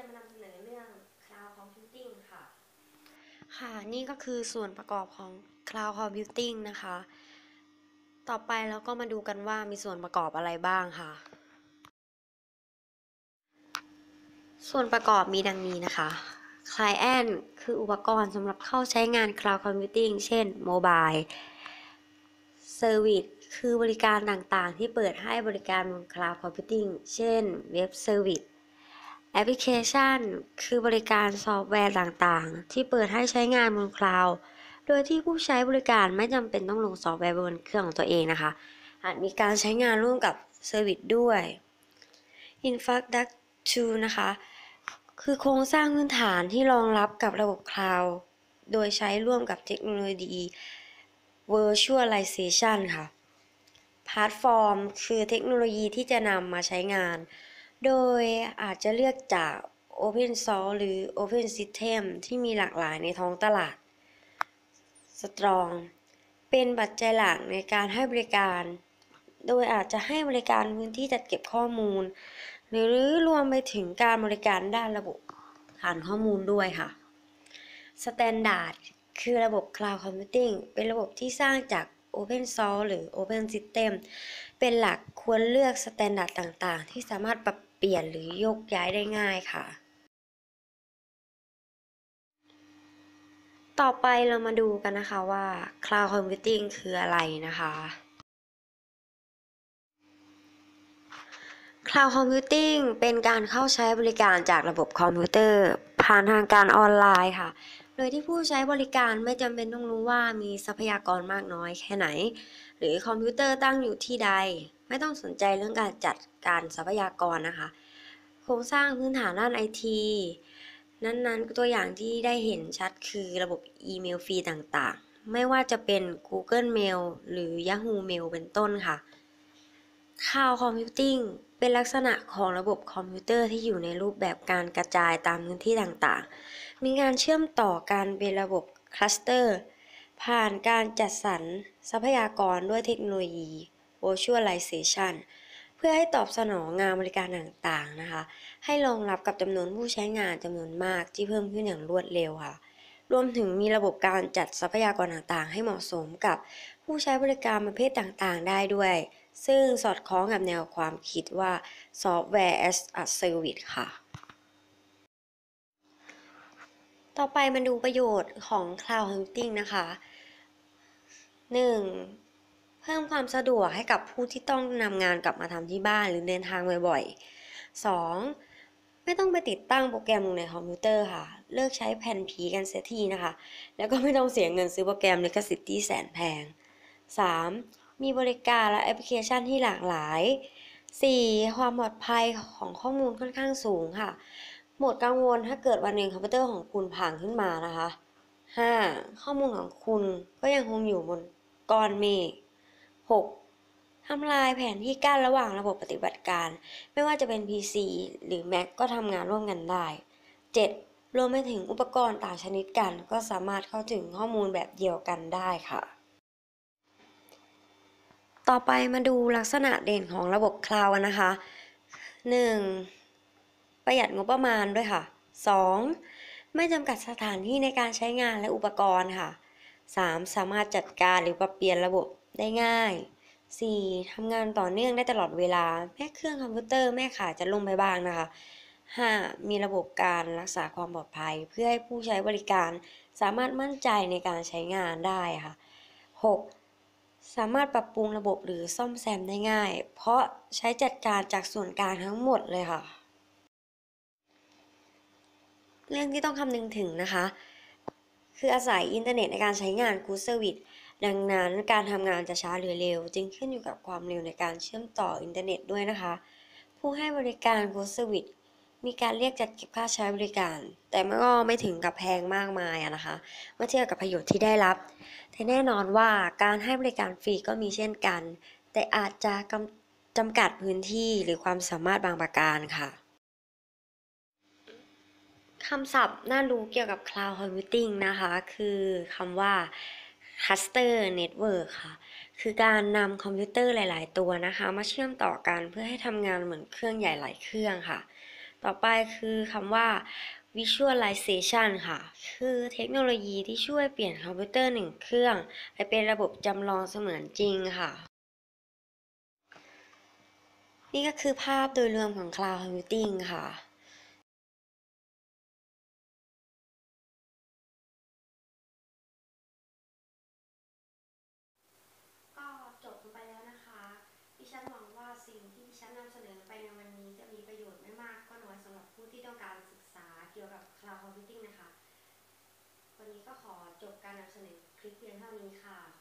จะมานำเสนอเรื่อง Cloud Computing ค่ะ ค่ะนี่ก็คือส่วนประกอบของ Cloud Computing นะคะ ต่อไปเราก็มาดูกันว่ามีส่วนประกอบอะไรบ้างค่ะ ส่วนประกอบมีดังนี้นะคะ Client คืออุปกรณ์สำหรับเข้าใช้งาน Cloud Computing เช่น Mobile Service คือบริการต่างๆ ที่เปิดให้บริการบน Cloud Computing เช่น Web Service แอปพลิเคชัน คือบริการซอฟต์แวร์ต่างๆ ที่เปิดให้ใช้งานบนคลาวด์โดยที่ผู้ใช้บริการไม่จำเป็นต้องลงซอฟต์แวร์บนเครื่องของตัวเองนะคะ อาจมีการใช้งานร่วมกับเซอร์วิสด้วย Infrastructure นะคะ คือโครงสร้างพื้นฐานที่รองรับกับระบบคลาวด์โดยใช้ร่วมกับเทคโนโลยี Virtualization ค่ะ Platform คือเทคโนโลยีที่จะนำมาใช้งาน โดยอาจจะเลือกจาก Open Source หรือ Open System ที่มีหลากหลายในท้องตลาด Strong เป็นปัจจัยหลักในการให้บริการ โดยอาจจะให้บริการพื้นที่จัดเก็บข้อมูล หรือรวมไปถึงการบริการด้านระบบฐานข้อมูลด้วยค่ะ Standard คือระบบ Cloud Computing เป็นระบบที่สร้างจาก Open Source หรือ Open System เป็นหลักควรเลือกสแตนดาร์ดต่างๆ ที่สามารถปรับ เปลี่ยนหรือโยกย้ายได้ง่ายค่ะ ต่อไปเรามาดูกันนะคะว่า Cloud Computing คืออะไรนะคะ Cloud Computing เป็นการเข้าใช้บริการจากระบบคอมพิวเตอร์ ผ่านทางการออนไลน์ค่ะ โดยที่ผู้ใช้บริการไม่จำเป็นต้องรู้ว่ามีทรัพยากรมากน้อยแค่ไหน หรือคอมพิวเตอร์ตั้งอยู่ที่ใด ไม่ต้องสนใจเรื่องการจัดการทรัพยากรนะคะ โครงสร้างพื้นฐานด้านไอทีนั้นๆ ตัวอย่างที่ได้เห็นชัดคือระบบอีเมลฟรีต่างๆ ไม่ว่าจะเป็น Google Mail หรือ Yahoo Mail เป็นต้นค่ะ Cloud Computing เป็นลักษณะของระบบคอมพิวเตอร์ที่อยู่ในรูปแบบการกระจายตามพื้นที่ต่างๆ มีการเชื่อมต่อกันเป็นระบบคลัสเตอร์ ผ่านการจัดสรรทรัพยากรด้วยเทคโนโลยี Virtualization เพื่อให้ตอบสนองงานบริการต่างๆนะคะ ให้รองรับกับจำนวนผู้ใช้งานจำนวนมากที่เพิ่มขึ้นอย่างรวดเร็วค่ะ รวมถึงมีระบบการจัดทรัพยากรต่างๆ ให้เหมาะสมกับผู้ใช้บริการประเภทต่างๆ ได้ด้วย ซึ่งสอดคล้องกับแนวความคิดว่า Software as a Service ค่ะต่อไปมาดูประโยชน์ของ Cloud Computing นะคะ 1. เพิ่มความสะดวกให้กับผู้ที่ต้องนำงานกลับมาทำที่บ้านหรือเดินทางบ่อยๆ 2. ไม่ต้องไปติดตั้งโปรแกรมลงในคอมพิวเตอร์ค่ะ เลิกใช้แผ่นผีกันเสียทีนะคะ แล้วก็ไม่ต้องเสียเงินซื้อโปรแกรมลิขสิทธิ์ที่แสนแพง 3. มีบริการและแอปพลิเคชันที่หลากหลาย 4. ความปลอดภัยของข้อมูลค่อนข้างสูงค่ะ หมดกังวลถ้าเกิดวันหนึ่งคอมพิวเตอร์ของคุณพังขึ้นมานะคะ 5. ข้อมูลของคุณก็ยังคงอยู่บนก้อนเมฆ 6. ทำลายแผนที่กั้นระหว่างระบบปฏิบัติการ ไม่ว่าจะเป็น PC หรือ Mac ก็ทำงานร่วมกันได้ 7. รวมไปถึงอุปกรณ์ต่างชนิดกัน ก็สามารถเข้าถึงข้อมูลแบบเดียวกันได้ค่ะ ต่อไปมาดูลักษณะเด่นของระบบคลาวด์นะคะ 1. ประหยัดงบประมาณด้วยค่ะ 2. ไม่จำกัดสถานที่ในการใช้งานและอุปกรณ์ค่ะ 3. สามารถจัดการหรือปรับเปลี่ยนระบบได้ง่าย 4. ทำงานต่อเนื่องได้ตลอดเวลา แม้เครื่องคอมพิวเตอร์แม่ขาจะล่มไปบ้างนะคะ 5. มีระบบการรักษาความปลอดภัย เพื่อให้ผู้ใช้บริการสามารถมั่นใจในการใช้งานได้ค่ะ 6. สามารถปรับปรุงระบบหรือซ่อมแซมได้ง่าย เพราะใช้จัดการจากส่วนกลางทั้งหมดเลยค่ะ เรื่องที่ต้องคำนึงถึงนะคะ คืออาศัยอินเทอร์เน็ตในการใช้งาน Good Service ดังนั้นการทำงานจะช้าหรือเร็ว จึงขึ้นอยู่กับความเร็วในการเชื่อมต่ออินเทอร์เน็ตด้วยนะคะ ผู้ให้บริการ Good Service มีการเรียกจัดเก็บค่าใช้บริการ แต่มันก็ไม่ถึงกับแพงมากมายนะคะ เมื่อเทียบกับประโยชน์ที่ได้รับ แต่แน่นอนว่าการให้บริการฟรีก็มีเช่นกัน แต่อาจจะจำกัดพื้นที่หรือความสามารถบางประการค่ะ คำศัพท์น่ารู้เกี่ยวกับ Cloud Computing นะคะ คือคำว่า Cluster Network ค่ะ คือการนำคอมพิวเตอร์หลาย ๆ ตัวนะคะ มาเชื่อมต่อกันเพื่อให้ทำงานเหมือนเครื่องใหญ่หลายเครื่องค่ะ ต่อไปคือคำว่า visualization ค่ะ คือเทคโนโลยีที่ช่วยเปลี่ยนคอมพิวเตอร์หนึ่งเครื่องให้เป็นระบบจำลองเสมือนจริงค่ะนี่ก็คือภาพโดยรวมของ Cloud Computing ค่ะ ดิฉันหวังว่าสิ่งที่ดิฉันนำเสนอไปในวันนี้จะมีประโยชน์ไม่มากก็น้อยสำหรับผู้ที่ต้องการศึกษาเกี่ยวกับ Cloud Computing นะคะ วันนี้ก็ขอจบการนำเสนอคลิปเพียงเท่านี้ค่ะ